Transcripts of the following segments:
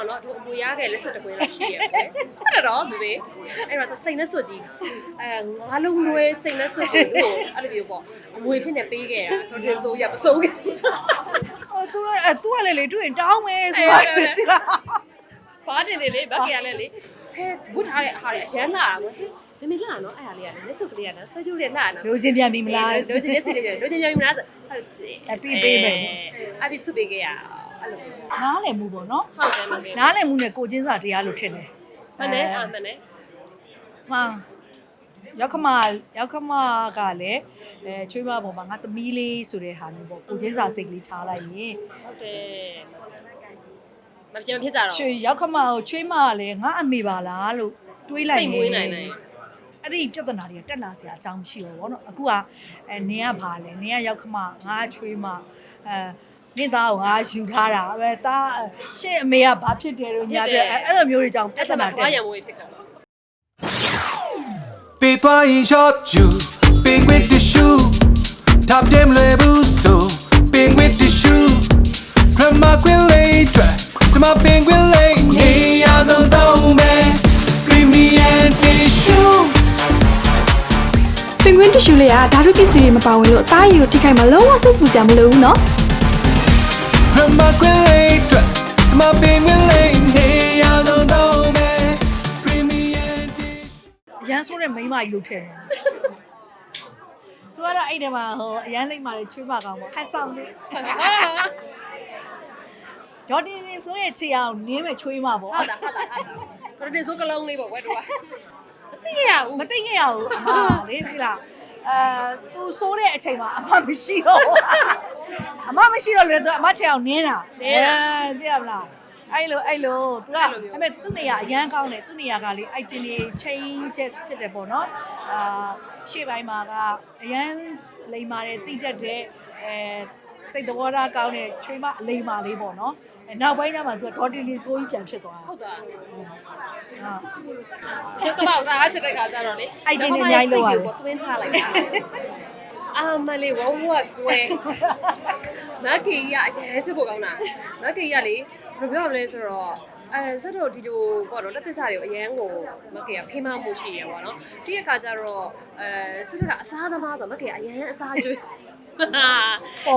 တော့နော်သူအမွေရခဲ့လက်ဆက်တစ်ခွင်းတော့ရှိရပဲအဲ့တော့မေမေအဲ့တော့စိတ်နဲ့စွတ်ကြီးအဲငါးလုံးလွဲစိတ်နဲ့စွတ်ကြီးကိုအဲ့လိုမျိုးပေါ့အမွေဖြစ်နေပေးခဲ့တာတော့ဒီဆိုရမစိုးခဲ့ဟိုသူကအဲသူကလည်းလေတွေ့ရင်တောင်းမယ်ဆိုတာကြည့်လားဘာတင်နေလေဘက်ကရလဲလေဟဲဝတ်ထားတဲ့အားရအရန်လာတာကွမေမေလာနော်အဲ့အားလေးကလည်းလက်စွပ်ကလေးကနော်ဆက်ကျိုးလေးလာနော်လိုချင်ပြန်ပြီမလားလိုချင်တဲ့စိတ်တွေလိုချင်ကြပြီမလားဆိုဟုတ်တယ်အပြည့်ပေးမယ်အပြည့်စုပေးခဲ့ရအဲ့ လိုနားလည်မှုပေါ့နော်ဟုတ်တယ်မမေနားလည်မှုနဲ့ကိုချင်းစာတရားလို့ထင်တယ်မနဲ့အာမနဲ့ဟာရောက်ခမရောက်ခမကလည်းအဲချွေးမပေါ်မှာငါသမီးလေးဆိုတဲ့ဟာမျိုးပေါ့ကိုချင်းစာစိတ်ကလေးထားလိုက်ရင်ဟုတ်တယ်မပြတ်ဖြစ်ကြတော့ချွေရောက်ခမကိုချွေးမကလည်းငါအမေပါလားလို့တွေးလိုက်စိရင်တ်မွေးနိုင်နိုင်အဲ့ဒီပြဿနာတွေကတက်လာစရာအကြောင်းမရှိတော့ဘောနော်အခုကအဲနင်ကဘာလဲနင်ကရောက်ခမငါချွေးမအဲ နင့်သားကိုငါယူထားတာပဲတာရှင့်အမေကဘာဖြစ်တယ်လို့ညာပြအဲ့လိုမျိုးတွေကြောင့်ပြ အဲ့ ဿ ဒါ နာ မှ တက် ဘာရံမွေးဖြစ်ကြ ပေးသွားရင် shop you penguin tissue top them level so penguin tissue drama queen lay try drama penguin lay နေရဆုံးတော့မယ် premium tissue ပင်ကွင်းတ िश ူလေးကဓာတုပစ္စည်းတွေမပါဝင်လို့အသားရည်ကိုထိခိုက်မှာလုံးဝစိတ်ပူစရာမလိုဘူးเนาะ drama queen lay try drama penguin lay နေရဆုံးတော့မယ် premium tissue အရန်ဆိုးတဲ့မိန်းမကြီးလို့ထင်တယ်သူကတော့အဲ့ဒီမှာဟိုအရန်လိမ့်မာတဲ့ချွေးမကောင်ပေါ့ဟက်ဆောင်လေးဒေါ်တင်နေဆိုရဲ့ခြေအောင်နင်းမဲ့ချွေးမပေါ့ဟုတ်တာဟုတ်တာဟုတ်တာပရိုတင်ဆိုကလုံးလေးပေါ့ဝက်တော့မသိရဘူးမသိခဲ့ရဘူးအမလေးသိလား အဲသူဆိုးတဲ့အချိန်မှာအမမရှိတော့ဘူးအမမရှိတော့လေသူအမခြေအောင်နင်းတာအဲသိရမလားအဲ့လိုအဲ့လိုသူကအဲ့မဲ့သူ့နေရအရန်ကောင်းတယ်သူ့နေရကလေ item တွေ changes ဖြစ်တယ်ပေါ့နော်အာရှေ့ပိုင်းမှာကအရန်လိမ္မာတယ်တိတက်တယ်အဲ စိတ်သဘောထားကောင်းတဲ့ချွေးမအလိမ္မာလေးပေါ့နော်အဲနောက်ပိုင်းကျမှသူကဒေါ်တင်လီဆိုးကြီးပြန်ဖြစ်သွားတာဟုတ်တာဟုတ်ဒီကမောက်တာချက်တဲ့ခါကျတော့လေအဲ့ဒီနဲ့အများကြီးလောက်ရတယ်ပေါ့တွင်းချလိုက်တာအာမလေးဝဝကွယ်မက်ကေကြီးကအရင်စစ်ဖို့ကောင်းတာမက်ကေကြီးကလေဘယ်လိုပြောရမလဲဆိုတော့ အဲစက်တော့ဒီလိုပေါ့နော်လက်သစ္စာတွေကိုအရန်ကိုမက်ကေကဖေးမမှုရှိရပေါ့နော်ဒီကခါကျတော့အဲစက်ကအစားသမားဆိုမက်ကေကအရန်အစားကျွေး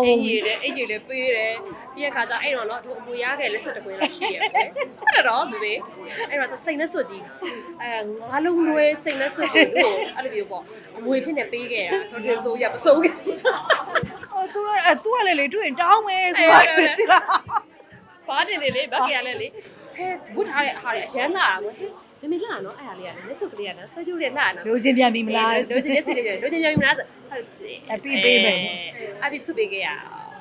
အင်ကြီးလေအင်ကြီးလေပေးတယ်ပြီးရခါကျအဲ့တော့နော်သူအမွေရခဲ့လက်ဆက်တစ်ခွင်းတော့ရှိရပဲအဲ့တော့မေမေအဲ့တော့စိတ်နဲ့စွတ်ကြီးအဲငါးလုံးလွဲစိတ်နဲ့စွတ်ကြီးကိုအဲ့လိုမျိုးပေါ့အမွေဖြစ်နေပေးခဲ့တာတော့ဒီဆိုရမစိုးခဲ့ဟိုသူကအဲသူကလည်းလေတွေ့ရင်တောင်းမယ်ဆိုတာကြည့်လားဘာတင်နေလေဘက်ကရလဲလေ ဟဲဝတ်ထားတဲ့အားရအရန်လာတာကွမေမေလာနော်အဲ့အားလေးကလည်းလက်စုပ်ကလေးကနော်ဆက်ကျိုးလေးလာနော်လိုချင်ပြန်ပြီမလားလိုချင်တဲ့စိတ်တွေလိုချင်ကြပြီမလားဆိုဟုတ်တယ်အပြည့်ပေးမယ်အပြည့်စုပေးခဲ့ရ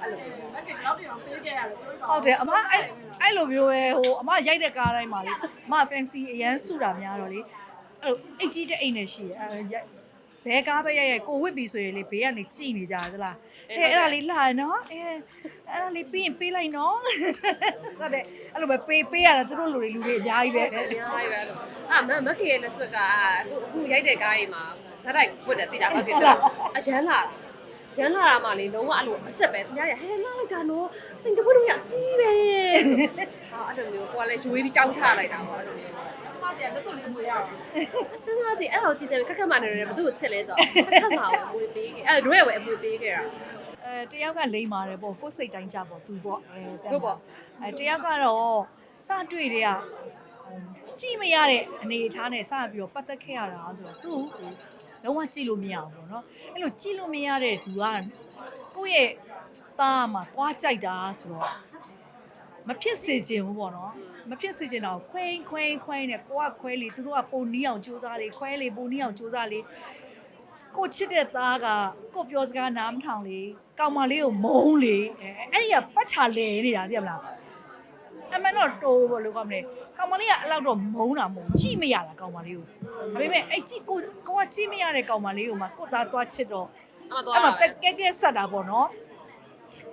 အဲ့လိုဟုတ်တယ်အမအဲ့အဲ့လိုမျိုးပဲဟိုအမရိုက်တဲ့ကားတိုင်းမှာလေအမ fancy အရန်စုတာများတော့လေအဲ့လိုအိတ်ကြီးတဲ့အိတ်နဲ့ရှိရအဲရိုက် ဘဲကားပဲရိုက်ရိုက်ကိုဝစ်ပြီဆိုရင်လေဘေးကနေကြည်နေကြသလားအဲအဲ့ဒါလေးလာနော်အဲအဲ့ဒါလေးပြီးရင်ပေးလိုက်နော်ဟုတ်တယ်အဲ့လိုပဲပေးပေးရတယ်သူတို့လူတွေလူတွေအများကြီးပဲအများကြီးပဲအဲ့လိုအာမမခေရဲ့လက်စွပ်ကအခုအခုရိုက်တဲ့ကားကြီးမှာဇက်တိုက်ဝတ်တယ်တိတာဟုတ်တယ်အရန်လာရန်လာတာမှလေလုံးဝအဲ့လိုအစ်စ်ပဲသူများတွေကဟဲလာလိုက်တာနော်စင်ကာပူတို့ရကြီးပဲဟာအဲ့လိုမျိုးကိုကလည်းရွေးပြီးတောင်းချလိုက်တာပေါ့အဲ့လိုမျိုး အစင်းသားစီအဲ့တော့ကြည့်တယ်ခက်ခက်မှနေတယ်ဘသူ့ကိုချစ်လဲဆိုခက်ခက်မှအောင်အမွေပေးခဲ့အဲ့တို့ရဲ့ဝယ်အမွေပေးခဲ့တာအဲတယောက်ကလိမ့်ပါတယ်ပေါ့ကိုယ်စိတ်တိုင်းကြပေါ့သူပေါ့အဲတို့ပေါ့အဲတယောက်ကတော့စတွေ့တဲ့ကကြည့်မရတဲ့အနေအထားနဲ့စပြီးတော့ပတ်သက်ခဲ့ရတာဆိုတော့သူ့ကိုလုံးဝကြည့်လို့မရဘူးပေါ့နော်အဲ့လိုကြည့်လို့မရတဲ့သူကကိုယ့်ရဲ့သားမှာတွားကြိုက်တာဆိုတော့ မဖြစ်စေချင်ဘူးပေါ့နော်မဖြစ်စေချင်တော့ခွိန်းခွိန်းခွိန်းနဲ့ကိုကခွဲလေသူတို့ကပုံနီးအောင်စူးစမ်းလေခွဲလေပုံနီးအောင်စူးစမ်းလေကိုချစ်တဲ့သားကကိုပြောစကားနားမထောင်လေကောင်မလေးကိုမုန်းလေအဲအဲ့ဒီကပတ်ချလဲနေတာသိရမလားအမှန်တော့တိုးဘောလို့ကောင်းမလဲကောင်မလေးကအဲ့လောက်တော့မုန်းတာမဟုတ်ကြည့်မရတာကောင်မလေးကိုဒါပေမဲ့အဲ့ကြည့်ကိုကိုကကြည့်မရတဲ့ကောင်မလေးကိုမှကိုသားသွားချစ်တော့အမတော့အဲ့မှာကဲကဲကဲဆက်တာပေါ့နော်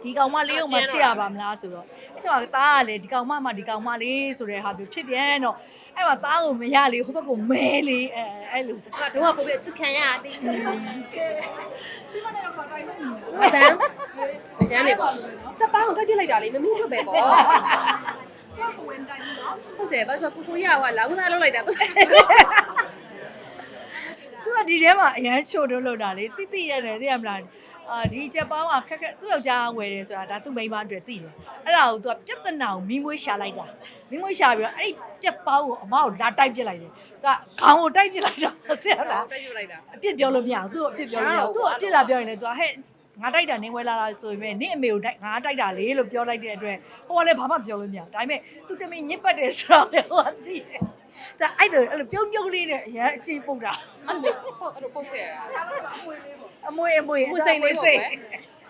ဒီကောင်မလေးကိုမှချစ်ရပါမလားဆိုတော့အဲ့ချိန်မှာသားကလေဒီကောင်မမှဒီကောင်မလေးဆိုတဲ့ဟာမျိုးဖြစ်ပြန်တော့အဲ့မှာသားကိုမရလေဟိုဘက်ကိုမဲလေအဲအဲ့လိုစအမတို့ကပုံပြစစ်ခံရသည်မဆန်းမဆန်းနေပေါ့စပန်းကိုတွက်ပြလိုက်တာလေမမင်းတို့ပဲပေါ့ဟုတ်တယ်ဘာလို့ဆိုကိုကိုရကလောင်းစားလုပ်လိုက်တာပတ်စံသူကဒီထဲမှာအရန်ချို့တော့လို့တာလေတိတိရတယ်သိရမလား အာဒီချက်ပေါင်းကခက်ခက်သူ့ယောက်ျားဝယ်တယ်ဆိုတာဒါသူ့မိန်းမအတွက်သိတယ်အဲ့ဒါကိုသူကပြဿနာကိုမီးမွေးရှာလိုက်တာမီးမွေးရှာပြီးတော့အဲ့ဒီချက်ပေါင်းကိုအမကိုလာတိုက်ပြစ်လိုက်တယ်သူကခေါင်းကိုတိုက်ပြစ်လိုက်တော့သိရမလားတိုက်ယူလိုက်တာအပြစ်ပြောလို့မရဘူးသူ့ကိုအပြစ်ပြောလို့မရဘူးသူ့ကိုအပြစ်လာပြောရင်လည်းသူကဟဲ့ငါတိုက်တာနင်းဝဲလာတာဆိုပေမဲ့နင့်အမေကိုတိုက်ငါတိုက်တာလေလို့ပြောလိုက်တဲ့အတွက်ဟိုကလည်းဘာမှပြောလို့မရဘူးဒါပေမဲ့သူတမင်ညစ်ပတ်တယ်ဆိုတော့လေဟိုကသိတယ် ဒါအဲ့လိုအဲ့လိုပြုံးပြုံးလေးနဲ့အရန်အကြည့်ပုတ်တာအဲ့လိုပေါ့အဲ့လိုပုတ်ခဲ့ရအမွေအမွေမွေးစိတ်လေးပေါ့စိတ်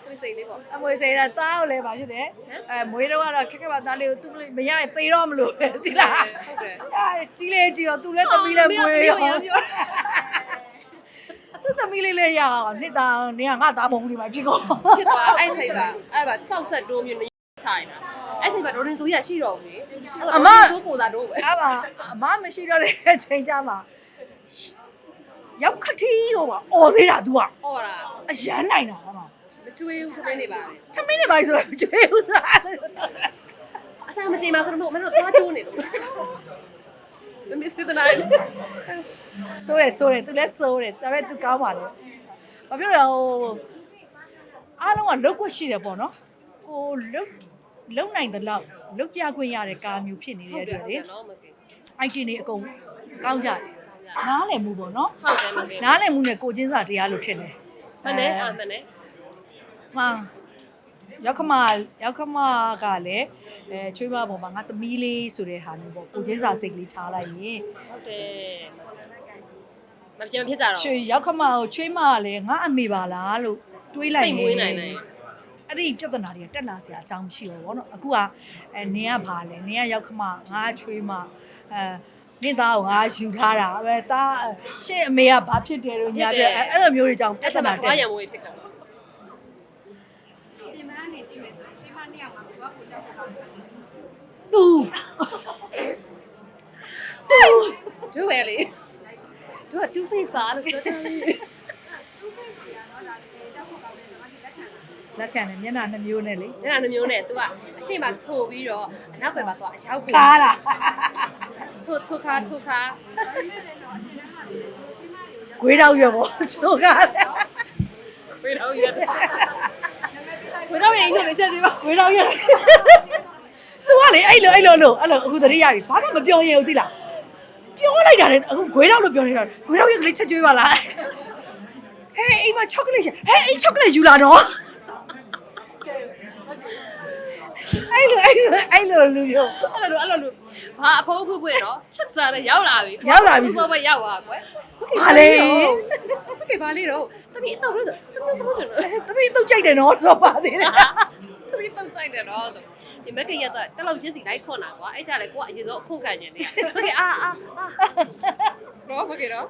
မွေးစိတ်လေးပေါ့အမွေစိတ်တာတားကိုလည်းပါဖြစ်တယ်အဲမွေတော့ကတော့ခက်ခက်ပါသားလေးကိုသူ့မရရင်သေတော့မလို့ပဲဒီလားဟုတ်တယ်အဲကြီးလေးကြီးတော့သူလည်းသမီးလည်းမွေရောပြောပြောသူသမီးလေးလည်းရအောင်နှစ်သားနေကငါသားပုံလေးမှာဖြစ်ကုန်ဖြစ်သွားအဲ့စိတ်ကအဲ့ပါစောက်ဆက်တိုးမျိုးမချိုင်တာ အဲ့ချိန်မှာဒေါ်ရင်ဆိုကြီးကရှိတော့ဘူးလေအမဆိုပို့တာတော့ပဲအဲ့ပါအမမရှိတော့တဲ့အချိန်ကြမှာရောက်ခတိတော့ပါအော်သေးတာ तू อ่ะအော်တာအရန်နိုင်တာဟမမတွေးဘူးတွေးနေပါထမင်းနေပါဆိုတော့ကျွေးဘူးသားအစားမကြေမှာဆိုတော့မင်းတို့သွားတိုးနေလို့မမစ်စစ်တဲ့နိုင်ဆိုရဲဆိုရဲသူလည်းဆိုရဲဒါပေမဲ့ तू ကောင်းပါလေဘာပြောလဲဟိုအားလုံးကလောက်ွက်ရှိတယ်ပေါ့နော်ကိုလောက် လုံနိုင်တဲ့လောက်လုတ်ပြခွင့်ရတဲ့ကာမျိုးဖြစ်နေတဲ့အတွက်လေနော်မကင် item တွေအကုန်ကောင်းကြတယ်နားလည်မှုပေါ့နော်ဟုတ်တယ်မကင်နားလည်မှုနဲ့ကိုချင်းစာတရားလို့ထင်တယ်မနဲ့အာမနဲ့မှန်ရောက်ခမရောက်ခမကလည်းအဲချွေးမပေါ်မှာငါသမီးလေးဆိုတဲ့ဟာမျိုးပေါ့ကိုချင်းစာစိတ်ကလေးထားလိုက်ရင်ဟုတ်တယ်မပြန်ဖြစ်ကြတော့ချွေရောက်ခမကိုချွေးမကလည်းငါအမေပါလားလို့တွေးလိုက်စိတ်မွေးနိုင်နိုင် အဲ့ဒီပြဿနာတွေကတက်လာစရာအကြောင်းမရှိတော့ဘောနော်အခုကအဲနင်ကဘာလဲနင်ကရောက်ခမငါချွေးမအဲနင့်သားကိုငါယူထားတာပဲတာရှင့်အမေကဘာဖြစ်တယ်လို့ညာပြအဲ့အဲ့လိုမျိုးတွေကြောင့်ပြအဲ့ဿဒါနာမှတက်ဘာရံမွေးဖြစ်တာပြင်မကနေကြည့်မယ်ဆိုရင်ချွေးမနှစ်ယောက်မှာဘယ်ကကိုကြောက်တာလဲသူတို့ပဲလေတို့က two face ပါလို့ပြောတယ် လက်ခံတယ်မျက်နှာနှစ်မျိုးနဲ့လေအဲ့ဒါမျိုးနဲ့ तू ကအရှိမချိုပြီးတော့အနောက်ဘက်မှာ तू အရောက်ကိုကားလားချိုချိုခါချိုခါဂွေးတော့ရွယ်ပေါ့ချိုးကားတယ်ဝေတော့ရတယ်ဝေတော့ရင်တို့လည်းချက်ပြီးပါဂွေးတော့ရွယ်သူကလေအဲ့လိုအဲ့လိုလို့အဲ့လိုအခုသတိရပြီဘာမှမပြောရင်ဦးသိလားပြောလိုက်တာလေအခုဂွေးတော့လို့ပြောနေတာဂွေးတော့ရွက်ကလေးချက်ကျွေးပါလားဟဲ့အိမ်မှာချောကလက်ဟဲ့အိမ်ချောကလက်ယူလာတော့ အဲ့လိုအဲ့လိုအဲ့လိုလူမျိုးအဲ့လိုအဲ့လိုဘာအဖုံးဖွဖွနော်ချက်စားတယ်ရောက်လာပြီရောက်လာပြီစောပဲရောက်သွားကွယ်ဘာလဲဟုတ်ကဲ့ဘာလဲတော့တမီးအတော့လို့တမီးစမချင်လို့သမီးတုတ်ကြိုက်တယ်နော်ဆိုပါသေးတယ်တမီးပုတ်ဆိုင်တယ်တော့ဒီမက်ကရတော့တလောက်ချင်းစီလိုက်ခွန်တာကွာအဲ့ကြလေကိုကအရင်ဆုံးအခုခံနေတယ်ဟုတ်ကဲ့အာအာအာတော့မကဲတော့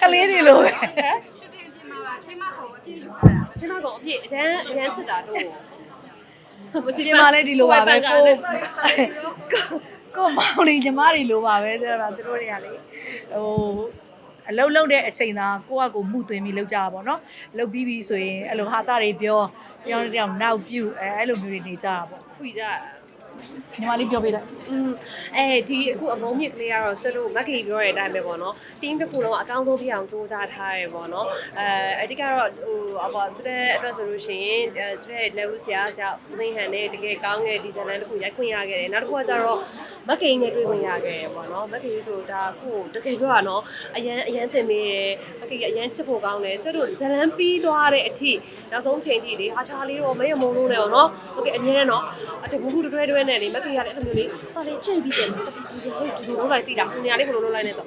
ကလေးတွေလိုပဲဟမ်ရှူတင်ပြင်မှာပါချွေးမကိုအပြည့်ယူထားတာချင်းမကောင်အပြည့်အရန်အရန်စစ်တာတော့မ ကြည့်ပြင်မာလဲဒီလိုပါပဲကိုကိုကိုမောင်လေးညီမတွေလိုပါပဲတဲ့မှာသူတို့တွေကလေဟိုအလုံးလုံးတဲ့အချိန်သာကိုကကိုမှုသွင်းပြီးလောက်ကြတာပေါ့နော်လောက်ပြီးပြီဆိုရင်အဲ့လိုဟာတာတွေပြောပြောင်းတောင်နောက်ပြုတ်အဲအဲ့လိုမျိုးတွေနေကြတာပေါ့ခွေကြတာ ညီမလေးပြောပေးလိုက်อืมအဲဒီအခုအမုံမြစ်ကလေးကတော့ဆက်လို့မက်ကေပြောတဲ့အတိုင်းပဲပေါ့နော်တင်းတစ်ခုလုံးကအကောင်းဆုံးဖြစ်အောင်စူးစမ်းထားရဲပေါ့နော်အဲအဓိကတော့ဟိုအပေါ်ဆိုတဲ့အတွက်ဆိုလို့ရှိရင်ကျွဲလက်ဦးဆရာဆရာဦးသိန်းဟန်နဲ့တကယ်ကောင်းတဲ့ဒီဇိုင်နာတစ်ခုရိုက်ခွင့်ရခဲ့တယ်နောက်တစ်ခုကကျတော့မက်ကေနဲ့တွေ့ခွင့်ရခဲ့တယ်ပေါ့နော်မက်ကေဆိုဒါခုတကယ်ပြောတာနော်အရန်အရန်တင်ပေးတယ်မက်ကေအရန်ချစ်ဖို့ကောင်းတယ်ဆက်လို့ဇလန်ပြီးသွားတဲ့အထိနောက်ဆုံးချိန်ထိလေဟာချာလေးတော့မဲရမုံလို့လေပေါ့နော်ဟုတ်ကဲ့အမြဲတမ်းနော်တကူကူတွဲတွဲနဲ့လေမက်ဂီကလည်းအဲ့လိုမျိုးလေးတော်လေးကြိတ်ပြီးတယ်တပီတူတူဟုတ်တူတူလုံးလိုက်သိတာခုနေရာလေးခုလုံးလုံးလိုက်နေဆို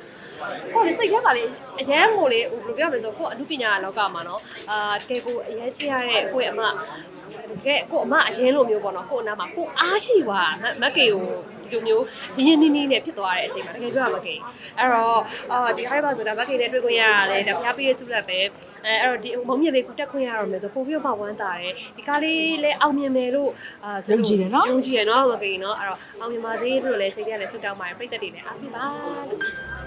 ကိုလေစိတ်ထဲပါလေအရန်ကိုလေဟိုဘယ်လိုပြောမလဲဆိုကိုအမှုပညာလောကမှာနော်အာတကယ်ကိုအရန်ချစ်ရတဲ့ကိုယ့်အမတကယ်ကိုအမအရင်လိုမျိုးပေါ့နော်ကိုအနာမှာကိုအားရှိသွားမက်ဂီကို ဒီလိုမျိုးရင်းရင်းနှီးနှီးနဲ့ဖြစ်သွားတဲ့အချိန်မှာတကယ်ပြောရမကေအဲ့တော့အာဒီအားရပါဆိုတာမက်ဂီနဲ့တွေ့ခွင့်ရတာလေဒါဖျားပေးရစုလက်ပဲအဲအဲ့တော့ဒီမုံမြင့်လေးကိုတက်ခွင့်ရတော့မယ်ဆိုပို့ပြီးတော့ဝမ်းသာတယ်ဒီကားလေးလည်းအောင်မြင်မယ်လို့အာယုံကြည်ရနော်မကေနော်အဲ့တော့အောင်မြင်ပါစေလို့လည်းစိတ်ထဲလည်းဆုတောင်းပါတယ်ပြည့်သက်တွေလည်းအားပေးပါလို့